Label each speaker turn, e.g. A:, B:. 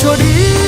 A: 说的。